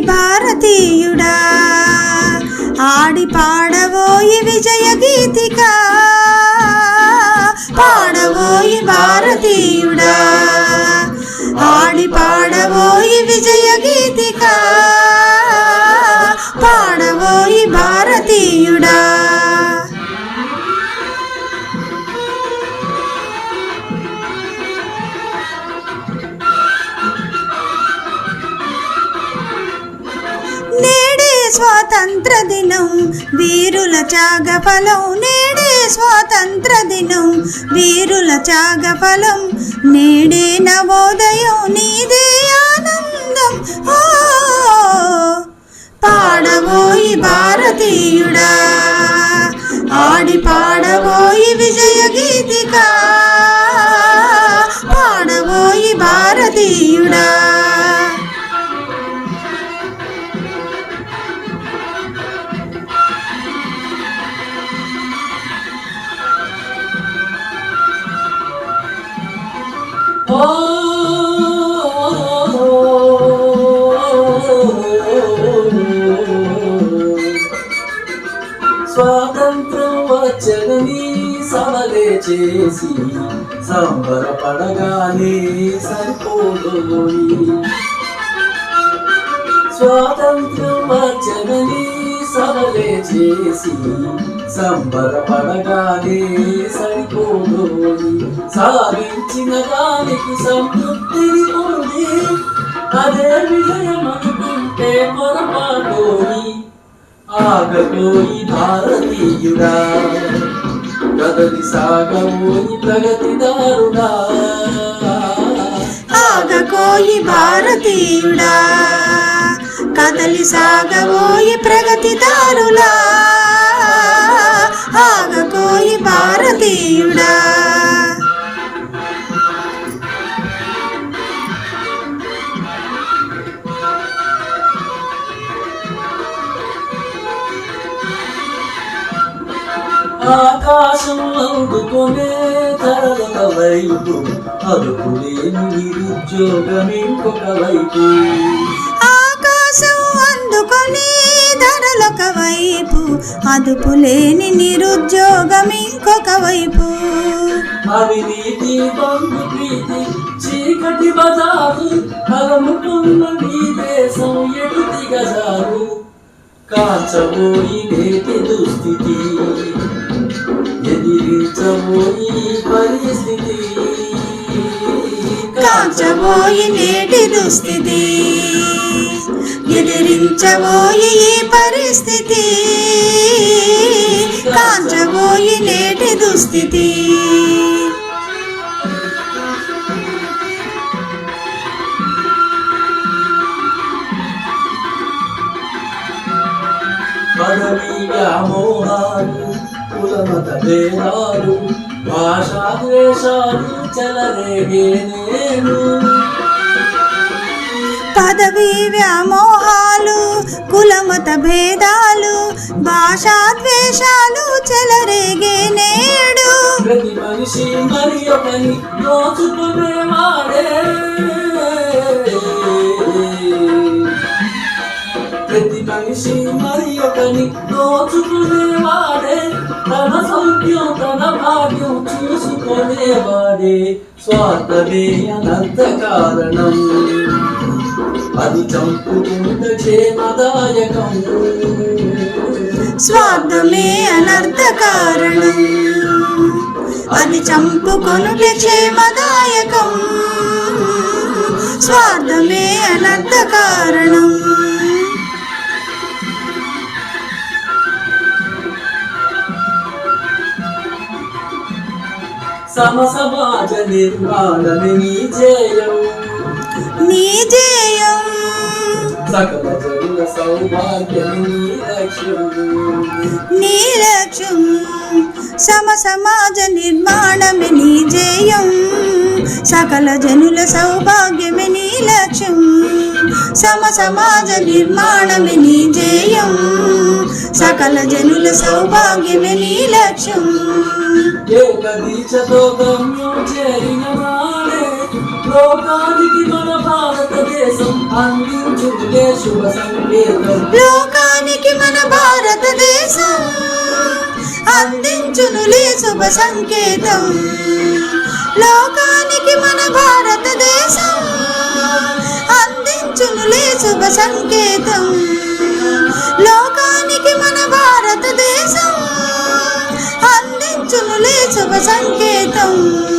భారతీయుడా. ఆడి పాడవోయి విజయ గీతిక. పాడవోయి భారతీయుడా. ఆడి పాడవోయి విజయ గీతిక. పాడవోయి భారతీయుడా. స్వాతంత్ర దినం వీరుల త్యాగ ఫలం నేడే స్వాతంత్ర దినం వీరుల త్యాగ ఫలం నేడే నవోదయం నీదే ఆనందం. పాడబోయి భారతీయుడా. స్వాతంత్రం వచ్చగని సమలే చేసి సంబరపడగానే సరిపోదు స్వాతంత్రం వచ్చగని చేసి సంబరపడగానే సరిపోదు సాధించిన దానికి సంతృప్తిని పొంది అదే విజయం అనుకుంటే పొరపాటోని ఆగబోయి భారతీయుడా. కదలి ప్రగతి దారుడా. ఆగకోయి భారతీయుడా. కదలి సాగబోయి ప్రగతిదారులా ఆగకోయి భారతీయుడా. ఆకాశం అందుకునే తరలక వైపు అదుపులేని నిరుద్యోగం ఇంకొక వైపు. అదుపు లేని నిరుద్యోగం ఇంకొక వైపు. అవినీతి బంధు ప్రీతి చీకటి బజారు కలముకున్న ఈ దేశం ఎటు దిగజారు కాచబోయి నేటి దుస్థితి ఎదిరించబోయి పరిస్థితి. కాచబోయి నేటి దుస్థితి. ఎదిరించబోయి ఈ పరిస్థితి కాంచబోయి నేటి దుస్థితి. పదవి కులమత భేదాలు భాషా ద్వేషాలు చెలరేగే నేను. పదవీ వ్యామోహాలు కులమత భేదాలు భాషా ద్వేషాలు చెలరేగే నేడు. ప్రతి మనిషి మరి దోచుకునేవాడే ప్రతి మనిషి మరి దోచుకునేవాడే తన సౌఖ్యం తన భాగ్యం చూసుకునేవాడే. స్వార్థమే అనంత కారణం. అది చంపుకుంట క్షేమదాయకం స్వార్థమే అనర్థ కారణం. అది చంపుకొనుట క్షేమదాయకం స్వార్థమే అనర్థ కారణం. సమ సమాజ నిర్మాణమే నీ జయం. నీ జయం సకల జనుల సౌభాగ్యమే నీ లక్ష్యం సమ సమాజ నిర్మాణమే నీ జయం సకల జనుల సౌభాగ్యమే నీ లక్ష్యం సమ సమాజ నిర్మాణమే నీ జయం సకల జనుల సౌభాగ్యమే నీ లక్ష్యం ఏక దీక్షతో గమ్యం చేరిన నాడే లోకానికి మన శుభ సంకేతం. లోకానికి మన భారతదేశం అందించునులే శుభ సంకేతం. లోకానికి మన భారతదేశం అందించునులే శుభ సంకేతం. లోకానికి మన భారతదేశం అందించునులే శుభ సంకేతం.